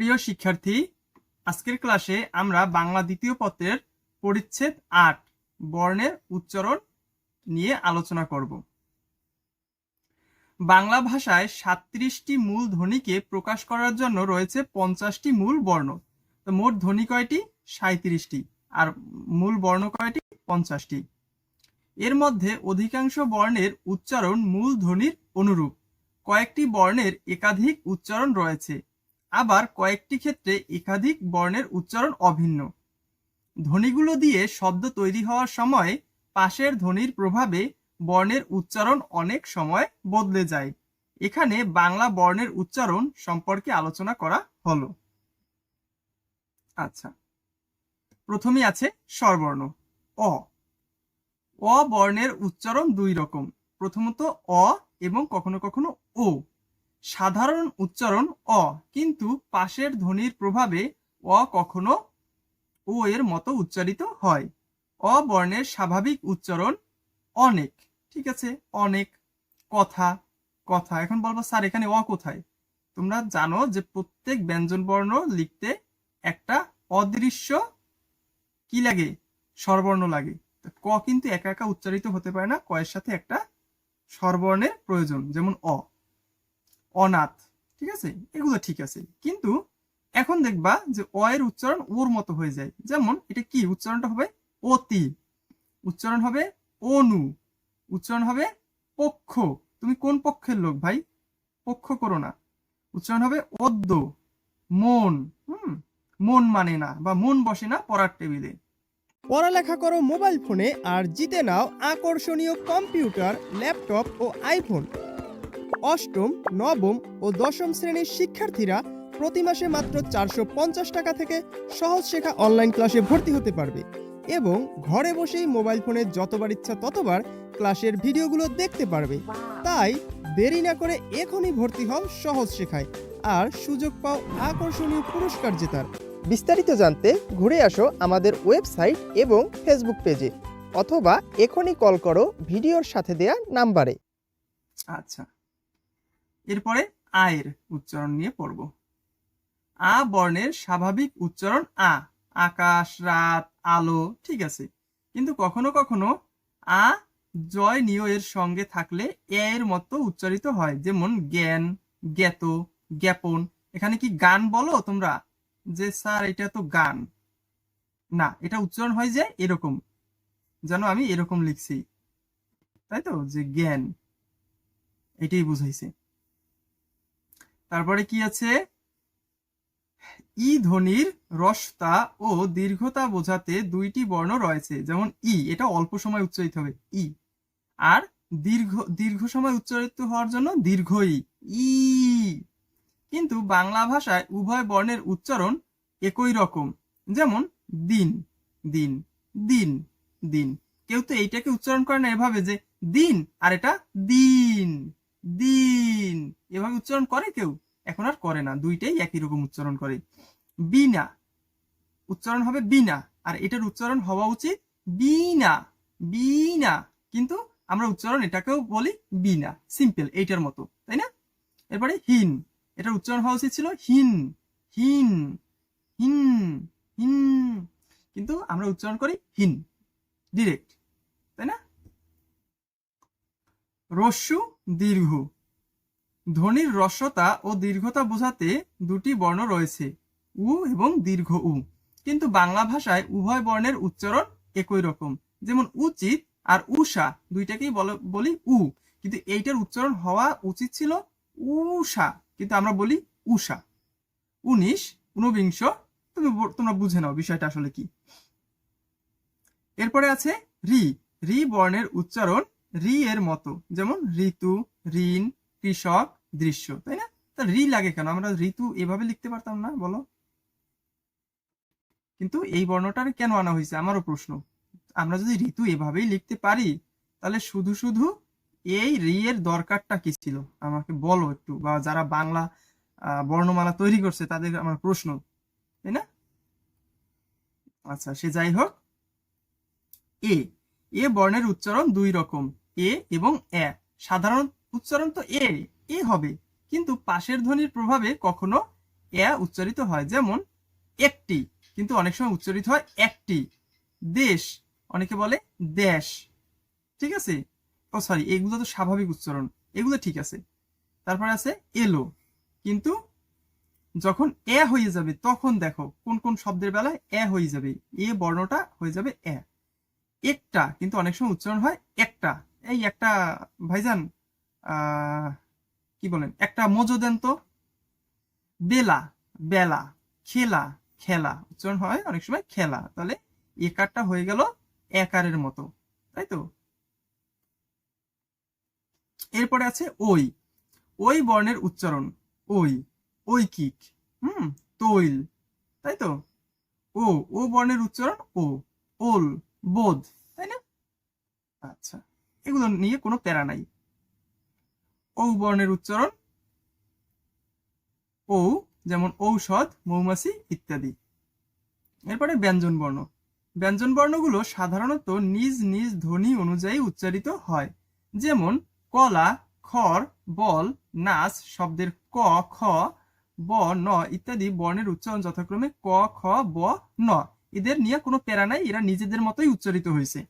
প্রিয় শিক্ষার্থী, আজকের ক্লাসে আমরা বাংলা দ্বিতীয় পত্রের পরিচ্ছেদ আট, বর্ণের উচ্চারণ নিয়ে আলোচনা করব। বাংলা ভাষায় সাতত্রিশটি মূল ধ্বনিকে প্রকাশ করার জন্য রয়েছে পঞ্চাশটি মূল বর্ণ। তো মোট ধ্বনি কয়টি? সাঁত্রিশটি আর মূল বর্ণ কয়টি? পঞ্চাশটি। এর মধ্যে অধিকাংশ বর্ণের উচ্চারণ মূল ধ্বনির অনুরূপ। কয়েকটি বর্ণের একাধিক উচ্চারণ রয়েছে। আবার কয়েকটি ক্ষেত্রে একাধিক বর্ণের উচ্চারণ অভিন্ন। ধ্বনিগুলো দিয়ে শব্দ তৈরি হওয়ার সময় পাশের ধ্বনির প্রভাবে বর্ণের উচ্চারণ অনেক সময় বদলে যায়। এখানে বাংলা বর্ণের উচ্চারণ সম্পর্কে আলোচনা করা হলো। আচ্ছা। প্রথমেই আছে স্বরবর্ণ, অ। অ বর্ণের উচ্চারণ দুই রকম, প্রথমত অ এবং কখনো কখনো ও। সাধারণ উচ্চারণ অ, কিন্তু পাশের ধ্বনির প্রভাবে অ কখনো ও এর মতো উচ্চারিত হয়। অ বর্ণের স্বাভাবিক উচ্চারণ অনেক, ঠিক আছে? অনেক, কথা কথা। এখন বলব, স্যার, এখানে অ কোথায়? তোমরা জানো যে প্রত্যেক ব্যঞ্জন বর্ণ লিখতে একটা অদৃশ্য কি লাগে? স্বরবর্ণ লাগে। ক কিন্তু একা একা উচ্চারিত হতে পারে না। কয়ের সাথে একটা স্বরবর্ণের প্রয়োজন, যেমন অ। অনাথ, ঠিক আছে? এগুলো ঠিক আছে। কিন্তু এখন দেখবা যে অ এর উচ্চারণ ওর মতো হয়ে যায়। যেমন এটা কি? উচ্চারণটা হবে অতি। উচ্চারণ হবে অনু। উচ্চারণ হবে পক্ষ। তুমি কোন পক্ষের লোক ভাই? পক্ষ করো না। উচ্চারণ হবে অদ্য। মন, হুম? মন মানে না বা মন বসে না পড়ার টেবিলে। পড়ালেখা করো মোবাইল ফোনে আর জিতে নাও আকর্ষণীয় কম্পিউটার, ল্যাপটপ ও আইফোন। অষ্টম নবম ও দশম শ্রেণির শিক্ষার্থীরা প্রতি মাসে মাত্র চারশো পঞ্চাশ টাকা থেকে সহজ শেখা অনলাইন ক্লাসে ভর্তি হতে পারবে এবং ঘরে বসেই মোবাইল ফোনে যতবার ইচ্ছা ততবার ক্লাসের ভিডিওগুলো দেখতে পারবে। তাই দেরি না করে এখনই ভর্তি হও সহজ শেখায় আর সুযোগ পাও আকর্ষণীয় পুরস্কার জেতার। বিস্তারিত জানতে ঘুরে আসো আমাদের ওয়েবসাইট এবং ফেসবুক পেজে অথবা এখনই কল করো ভিডিওর সাথে দেয়া নাম্বারে আচ্ছা। এরপরে আয়ের উচ্চারণ নিয়ে পড়ব। আ বর্ণের স্বাভাবিক উচ্চারণ আ। আকাশ, রাত, আলো, ঠিক আছে। কিন্তু কখনো কখনো আ জয় নিয় এর সঙ্গে থাকলে এ এর মতো উচ্চারিত হয়। যেমন জ্ঞান, জ্ঞাত, জ্ঞাপন। এখানে কি গান বলো তোমরা? যে স্যার, এটা তো গান। না, এটা উচ্চারণ হয় যে এরকম। যেন আমি এরকম লিখছি। তাই তো? যে জ্ঞান। এটাই বুঝাইছে। তারপরে কি আছে? ই ধ্বনির রসতা ও দীর্ঘতা বোঝাতে দুইটি বর্ণ রয়েছে, যেমন ই, এটা অল্প সময় উচ্চারিত হবে, ই। আর দীর্ঘ দীর্ঘ সময় উচ্চারিত হওয়ার জন্য দীর্ঘ ই ই। কিন্তু বাংলা ভাষায় উভয় বর্ণের উচ্চারণ একই রকম, যেমন দিন দিন দিন দিন। কেউ তো এইটাকে উচ্চারণ করে না এভাবে যে দিন আর এটা দিন। দিন। এভাবে উচ্চারণ করে কেউ? এখন আর করে না। দুইটাই একই রকম উচ্চারণ করে। বিনা। উচ্চারণ হবে বিনা। আর এটার উচ্চারণ হওয়া উচিত বিনা। বিনা। কিন্তু আমরা উচ্চারণ এটাকেও বলি বিনা। সিম্পল, এইটার মতো। তাই না? এরপরে হিন। এটার উচ্চারণ হওয়া উচিত ছিল হিন। হিন। হিন। হিন। কিন্তু আমরা উচ্চারণ করি হিন। ডিরেক্ট। তাই না? রস্যু দীর্ঘ। ধ্বনির রস্যতা ও দীর্ঘতা বোঝাতে দুটি বর্ণ রয়েছে, উ এবং দীর্ঘ উ। কিন্তু বাংলা ভাষায় উভয় বর্ণের উচ্চারণ একই রকম। যেমন উচিত আর উষা, দুইটাকেই বলি উ। কিন্তু এইটার উচ্চারণ হওয়া উচিত ছিল উষা। কিন্তু আমরা বলি উষা। উনিশ, ঊনবিংশ, তুমি তোমরা বুঝে নাও বিষয়টা আসলে কি। এরপরে আছে রি। রি বর্ণের উচ্চারণ রি এর মতো। যেমন ঋতু, ঋণ, কৃষক, দৃশ্য, তাই না? তা রি লাগে কেন? আমরা ঋতু এভাবে লিখতে পারতাম না, বলো। কিন্তু এই বর্ণটার কেন আনা হয়েছে? আমারও প্রশ্ন। আমরা যদি ঋতু এভাবেই লিখতে পারি, তাহলে শুধু শুধু এই রি এর দরকারটা কি ছিল? আমাকে বলো একটু, বা যারা বাংলা বর্ণমালা তৈরি করছে, তাদের আমার প্রশ্ন, তাই না? আচ্ছা সে যাই হোক। এ এ বর্ণের উচ্চারণ দুই রকম। এ এবং এ সাধারণ উচ্চারণ তো এ এ হবে। কিন্তু পাশের ধ্বনির প্রভাবে কখনো এ উচ্চারিত হয় যেমন একটি। কিন্তু অনেক সময় উচ্চারিত হয় একটি। দেশ, অনেকে বলে দেশ। ঠিক আছে? ও সরি এগুলো তো স্বাভাবিক উচ্চারণ। এগুলো ঠিক আছে। তারপরে আছে এলো। কিন্তু যখন এ হয়ে যাবে, তখন দেখো কোন কোন শব্দের বেলায় এ হয়ে যাবে। এ বর্ণটা হয়ে যাবে এ একটা, কিন্তু অনেক সময় উচ্চারণ হয় একটা। এই একটা, ভাইজান কি বলেন, একটা মজো দেন তো। বেলা বেলা, খেলা খেলা। উচ্চারণ হয় অনেক সময় খেলা। তাহলে একারটা হয়ে গেল একারের মতো, তাই তো? এরপরে আছে ওই। ওই বর্ণের উচ্চারণ। ওই, ঐকিক, হুম, তৈল, তাই তো? ও ও বর্ণের উচ্চারণ ও, ওল, বোধ, তাই না? আচ্ছা। এগুলো নিয়ে কোনো প্যারা নাই। ঔ বর্ণের উচ্চারণ ঔ, যেমন ঔষধ, মৌমাছি ইত্যাদি। এরপরে ব্যঞ্জন বর্ণ। ব্যঞ্জন বর্ণগুলো সাধারণত নিজ নিজ ধ্বনি অনুযায়ী উচ্চারিত হয়। যেমন কলা খর বল, নাচ, শব্দের ক, খ, ব, ন ইত্যাদি বর্ণের উচ্চারণ যথাক্রমে ক, খ, ব, ন। এদের নিয়ে কোনো প্যারা নাই, এরা নিজেদের মতোই উচ্চারিত হয়েছে।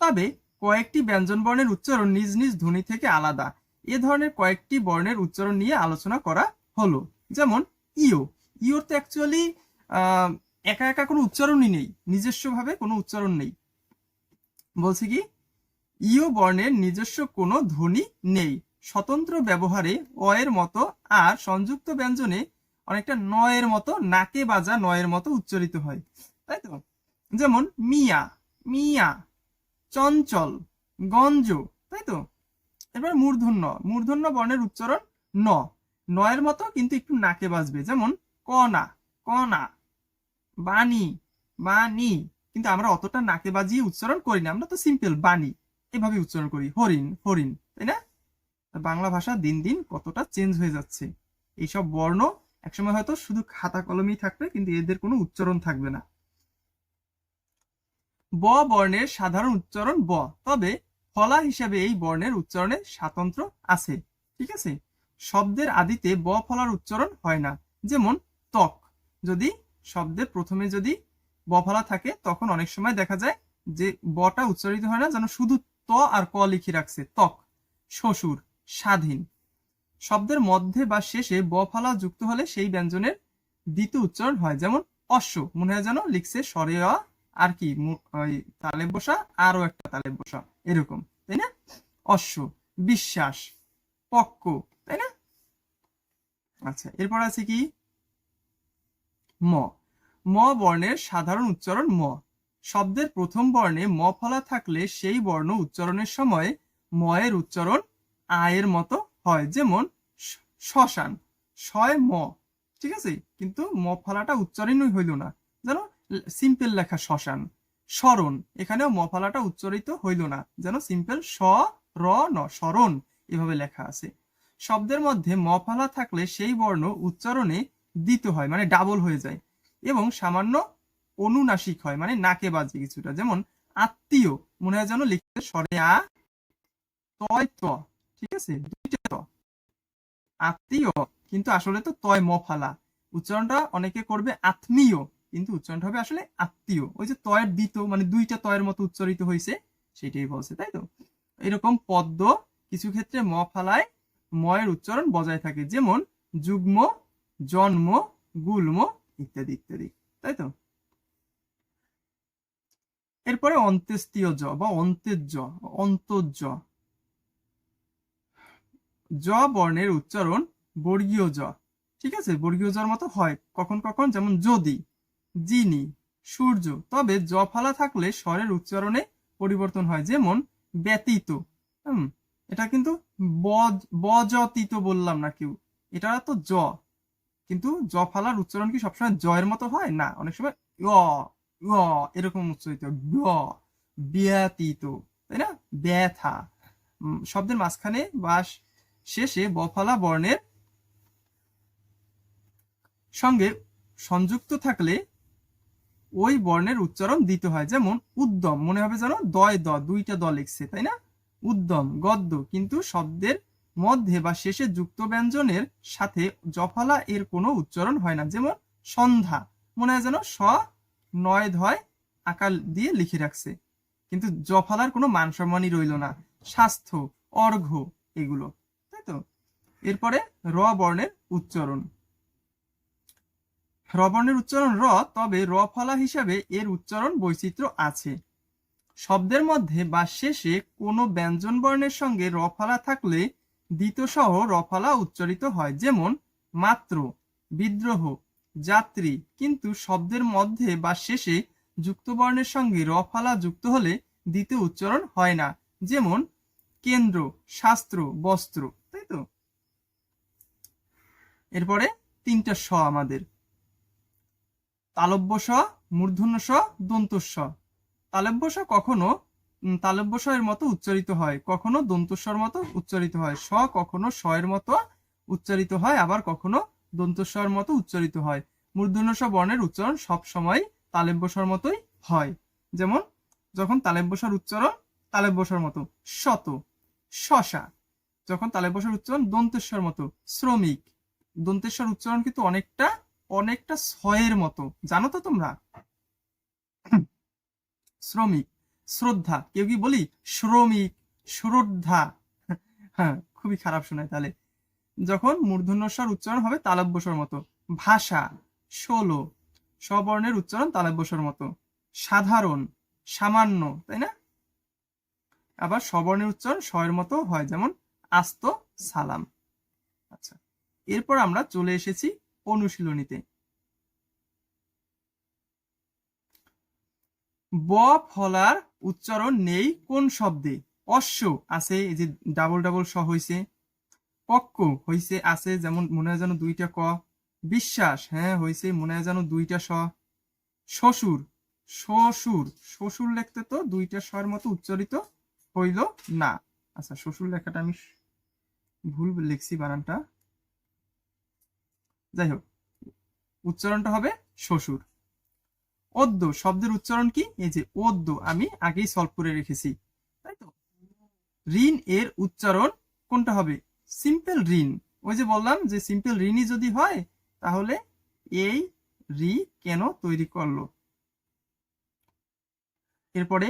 তবে কয়েকটি ব্যঞ্জন বর্ণের উচ্চারণ নিজ নিজ ধ্বনি থেকে আলাদা। এ ধরনের কয়েকটি বর্ণের উচ্চারণ নিয়ে আলোচনা করা হলো। যেমন ইও ইওর তো অ্যাকচুয়ালি একা একা কোনো উচ্চারণই নেই। নিজস্বভাবে কোনো উচ্চারণ নেই। বলছি কি? ইও বর্ণের নিজস্ব কোনো ধ্বনি নেই। স্বতন্ত্র ব্যবহারে অ এর মতো আর সংযুক্ত ব্যঞ্জনে অনেকটা নয়ের মতো, নাকে বাজা নয়ের মতো উচ্চারিত হয়। তাই তো? যেমন, মিয়া। মিয়া। চঞ্চল, গঞ্জ, তাই তো? এবার মূর্ধন্য মূর্ধন্য বর্ণের উচ্চারণ ন। নয়ের মতো কিন্তু একটু নাকে বাজবে। যেমন কনা কনা বাণী বাণী। কিন্তু আমরা অতটা নাকে বাজিয়ে উচ্চারণ করি না। আমরা তো সিম্পল বাণী। এভাবে উচ্চারণ করি। হরিণ হরিণ, তাই না? বাংলা ভাষা দিন দিন কতটা চেঞ্জ হয়ে যাচ্ছে। এইসব বর্ণ একসময় হয়তো শুধু খাতা কলমেই থাকবে, কিন্তু এদের কোনো উচ্চারণ থাকবে না। ব বর্ণের সাধারণ উচ্চারণ ব। তবে ফলা হিসাবে এই বর্ণের উচ্চারণে স্বাতন্ত্র আছে, ঠিক আছে? শব্দের আদিতে ব ফলার উচ্চারণ হয় না। যেমন ত্বক, যদি শব্দের প্রথমে যদি ব ফলা থাকে, তখন অনেক সময় দেখা যায় যে বটা উচ্চারিত হয় না, যেন শুধু ত আর ক লিখে রাখছে। ত্বক, শ্বশুর, স্বাধীন। শব্দের মধ্যে বা শেষে ব ফলা যুক্ত হলে সেই ব্যঞ্জনের দ্বিতীয় উচ্চারণ হয়। যেমন অশ্ব, মনে হয় যেন লিখছে স্বরে অ আর কি ওই তালে বসা আরও একটা তালে বসা, এরকম, তাই না? অশ্ব, বিশ্বাস, পক্ক, তাই না? আচ্ছা এরপর আছে কি? ম ম বর্ণের সাধারণ উচ্চারণ ম। শব্দের প্রথম বর্ণে ম ফলা থাকলে সেই বর্ণ উচ্চারণের সময় ম এর উচ্চারণ আয়ের মতো হয়, যেমন শ্মশান শয় ম, ঠিক আছে? কিন্তু ম ফলাটা উচ্চারণই হইল না যেন সিম্পল লেখা শ্মশান। স্মরণ। এখানেও ম ফলাটা উচ্চারিত হইল না। যেন সিম্পল স র ন স্মরণ এভাবে লেখা আছে। শব্দের মধ্যে ম ফলা থাকলে সেই বর্ণ উচ্চারণে দিতে হয় মানে ডাবল হয়ে যায় এবং সামান্য অনুনাসিক হয় মানে নাকে বাজে কিছুটা। যেমন, আত্মীয়, মনে হয় যেন লিখতে স্বরে আ, তয়, ত, ঠিক আছে? দুইটা ত। আত্মীয়, কিন্তু আসলে তো তয় ম ফালা উচ্চারণটা অনেকে করবে আত্মীয়। কিন্তু উচ্চারণটা হবে আসলে আত্মীয়। ওই যে তয়ের দিত মানে দুইটা তয়ের মতো উচ্চারিত হয়েছে সেটাই বলছে, তাই তো? এরকম পদ্ম কিছু ক্ষেত্রে ম ফালায়, ময়ের উচ্চারণ বজায় থাকে। যেমন যুগ্ম, জন্ম, গুল্ম ইত্যাদি ইত্যাদি, তাই তো? এরপরে অন্ত্যেস্তীয় জ বা অন্তের জ অন্তর্জ জ বর্ণের উচ্চারণ বর্গীয় জ। ঠিক আছে? বর্গীয় জর মতো হয়। কখন কখন? যেমন যদি। যিনি সূর্য, তবে জ ফালা থাকলে স্বরের উচ্চারণে পরিবর্তন হয়, যেমন ব্যতীত। হুম, এটা কিন্তু বজ- বজতীত বললাম না কেউ। এটা তো জ। কিন্তু জ ফালার উচ্চারণ কি সবসময় জয়ের মতো হয়? না, অনেক সময় এরকম উচ্চারিত। ব্যতীত, তাই না? ব্যথা। শব্দের মাঝখানে বা শেষে বফালা বর্ণের সঙ্গে সংযুক্ত থাকলে ওই বর্ণের উচ্চারণ দিতে হয়। যেমন, উদ্যম, মনে হবে যেন দয় দ, দুইটা দ লিখছে, তাই না? উদ্যম, গদ্য, কিন্তু শব্দের মধ্যে বা শেষে যুক্ত ব্যঞ্জনের সাথে জফলা এর কোনো উচ্চারণ হয় না। যেমন, সন্ধ্যা, মনে হয় যেন স, নয়, ধয় আকাল দিয়ে লিখে রাখছে। কিন্তু জফালার কোনো মান সম্মানই রইল না। স্বাস্থ্য, অর্ঘ্য, এগুলো, তাই তো? এরপরে র বর্ণের উচ্চারণ। র বর্ণের উচ্চারণ র, তবে র ফলা হিসাবে এর উচ্চারণ বৈচিত্র্য আছে। শব্দের মধ্যে বা শেষে কোনো ব্যঞ্জন বর্ণের সঙ্গে র ফলা থাকলে দ্বিতীয় সহ রফলা উচ্চারিত হয়, যেমন মাত্র, বিদ্রোহ, যাত্রী। কিন্তু শব্দের মধ্যে বা শেষে যুক্ত বর্ণের সঙ্গে রফলা যুক্ত হলে দ্বিতীয় উচ্চারণ হয় না, যেমন কেন্দ্র, শাস্ত্র, বস্ত্র, তাই তো? এরপরে তিনটা স আমাদের। তালব্য স মূর্ধন্য স দন্ত স তালব্য স কখনো উম, তালব্য স এর মতো উচ্চারিত হয় কখনো দন্তস্বর মতো উচ্চারিত হয় স কখনো স এর মতো উচ্চারিত হয় আবার কখনো দন্তস্বর মতো উচ্চারিত হয়। মূর্ধন্য স বর্ণের উচ্চারণ সব সময় তালেব্য স্বর মতোই হয়। যেমন যখন তালেব্য স্বর উচ্চারণ তালেব্য স্বর মতো শত শশা। যখন তালেব্য স্বর উচ্চারণ দন্তেশ্বর মতো শ্রমিক। দন্তেশ্বর উচ্চারণ কিন্তু অনেকটা অনেকটা ছয়ের মতো। জানো তো তোমরা? শ্রমিক, শ্রদ্ধা, কেউ কি বলি? শ্রমিক, শ্রদ্ধা। হ্যাঁ খুবই খারাপ শোনায় তাহলে। যখন মূর্ধন্যস্বর উচ্চারণ হবে তালব্যস্বর মতো। ভাষা, ষোলো। স্ববর্ণের উচ্চারণ তালব্যস্বর মতো। সাধারণ, সামান্য, তাই না? আবার স্ববর্ণের উচ্চারণ স্বয়ের মতো হয়, যেমন আস্ত সালাম। আচ্ছা এরপর আমরা চলে এসেছি অনুশীলনীতে। ব ফলার উচ্চারণ নেই কোন শব্দে? অশ্ব আছে, এই যে ডাবল ডাবল স হইছে। পক্ক হইছে, আছে, যেমন মনে হয় যেন দুইটা ক। বিশ্বাস হ্যাঁ হইছে, মনে হয় যেন দুইটা স শ্বশুর শ্বশুর শ্বশুর লিখতে তো দুইটা স্বর মতো উচ্চারিত হইল না। আচ্ছা শ্বশুর লেখাটা আমি ভুল লিখছি বানানটা। যাই হোক উচ্চারণটা হবে শ্বশুর। অদ্য, শব্দের উচ্চারণ কি? এই যে অদ্য, আমি আগেই সলভ করে রেখেছি। তাই তো? ঋণ এর উচ্চারণ কোনটা হবে? সিম্পল ঋণ। ওই যে বললাম যে সিম্পল ঋণই যদি হয়, তাহলে এই রি কেন তৈরি করল? এরপরে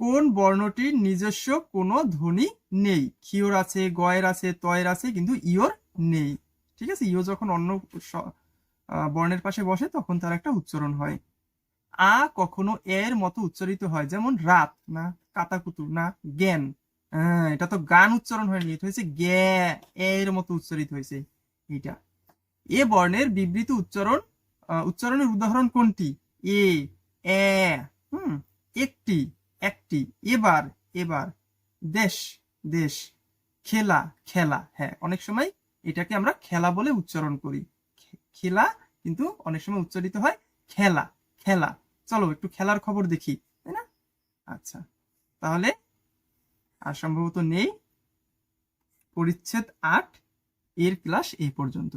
কোন বর্ণটির নিজস্ব কোনো ধ্বনি নেই? ক্ষিয়র আছে, গয়ের আছে, তয়ের আছে, কিন্তু ইয়র নেই। ঠিক আছে? ইয় যখন অন্য বর্ণের পাশে বসে, তখন তার একটা উচ্চারণ হয়। আ কখনো এর মতো উচ্চারিত হয়, যেমন রাত, না, কাতাকুতু, না, জ্ঞান। এটা তো গান উচ্চারণ হয়নি, এটা হয়েছে গ্যা, এর মতো উচ্চারিত হয়েছে এটা এ বর্ণের বিবৃত উচ্চারণ উচ্চারণের উদাহরণ কোনটি? এ এ একটি। এবার এবার, দেশ দেশ, খেলা খেলা। হ্যাঁ অনেক সময় এটাকে আমরা খেলা বলে উচ্চারণ করি। খেলা কিন্তু অনেক সময় উচ্চারিত হয় খেলা খেলা। চলো একটু খেলার খবর দেখি, তাই না? আচ্ছা তাহলে আর সম্ভবত নেই। পরিচ্ছেদ আট, এর ক্লাস এই পর্যন্ত